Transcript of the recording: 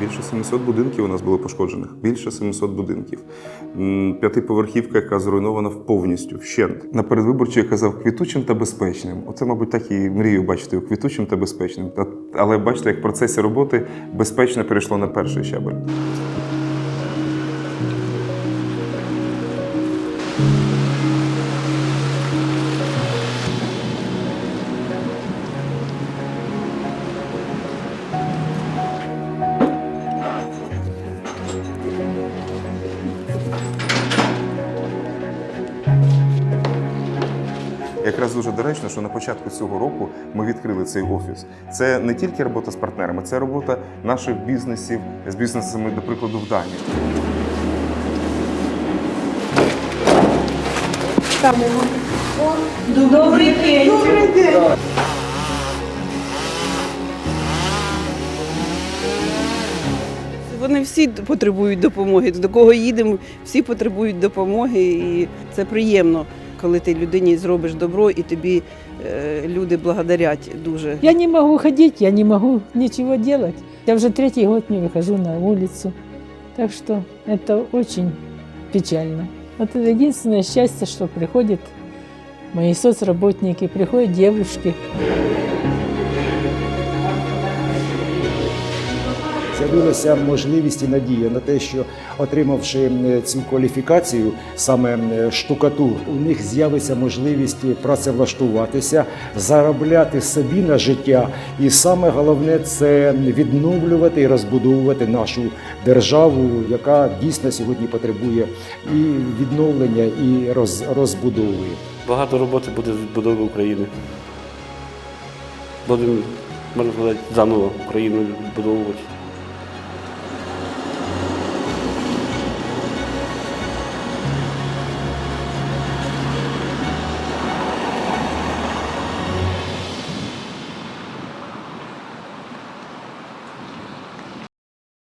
Більше 700 будинків у нас було пошкоджених. Більше 700 будинків. П'ятиповерхівка, яка зруйнована повністю, вщент. На передвиборчій я казав квітучим та безпечним. Оце, мабуть, так і мрію бачити квітучим та безпечним. Але бачите, як в процесі роботи безпечне перейшло на перший щабель. Якраз дуже доречно, що на початку цього року ми відкрили цей офіс. Це не тільки робота з партнерами, це робота наших бізнесів з бізнесами, до прикладу, в Данії. Добрий день. Добрий день. Вони всі потребують допомоги. До кого їдемо, всі потребують допомоги, і це приємно, коли ти людині зробиш добро і тобі е, люди благодарять дуже. Я не могу ходить, я не могу ничего делать. Я уже третий год не выхожу на улицу. Так что это очень печально. Вот это единственное счастье, что приходят мои соцработники, приходят девушки. З'явилася можливість і надія на те, що отримавши цю кваліфікацію, саме штукатур, у них з'явиться можливість працевлаштуватися, заробляти собі на життя, і саме головне це відновлювати і розбудовувати нашу державу, яка дійсно сьогодні потребує і відновлення, і роз, розбудови. Багато роботи буде з відбудови України. Будемо, можна сказати, заново Україну відбудовувати.